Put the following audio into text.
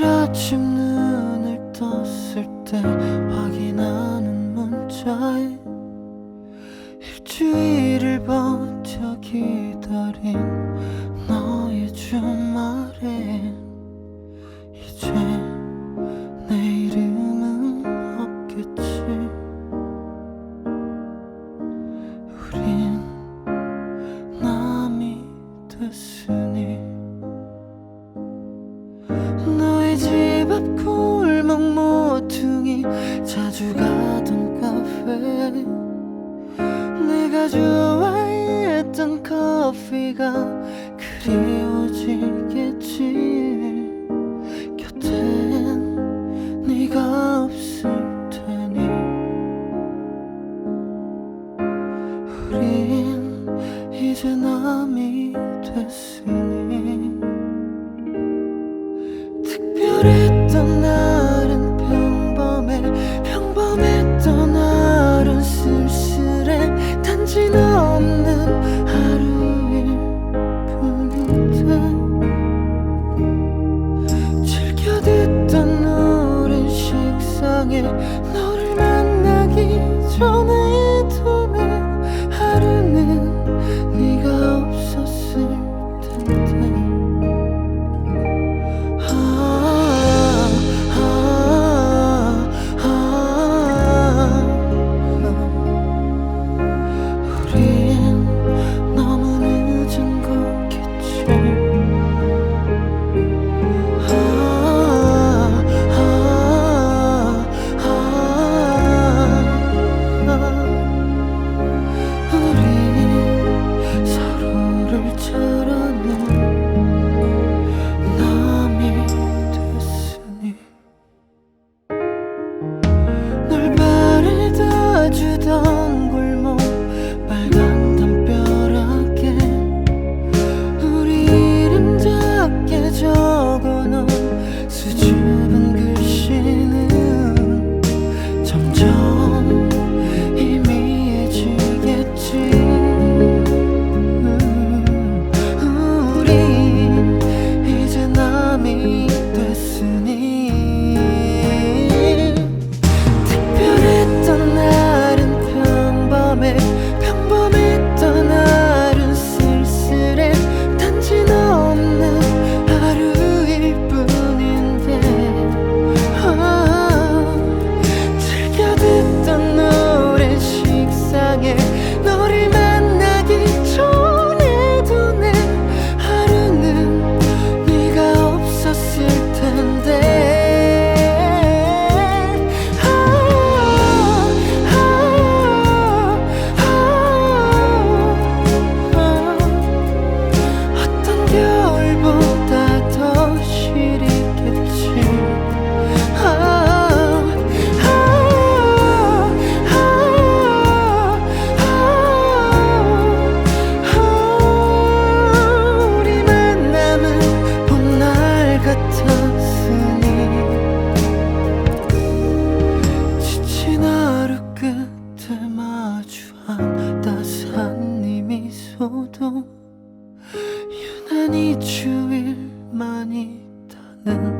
매일 아침 눈을 떴을 때 확인하는 문자에 일주일을 버텨 기다린 너의 주말에 이제 내 이름은 없겠지. 우린 남이 됐으니 가던 카페. 내가 좋아했던 커피가 그리워지겠지. 곁엔 네가 없을 테니. 우린 이제 남이 됐으니 love.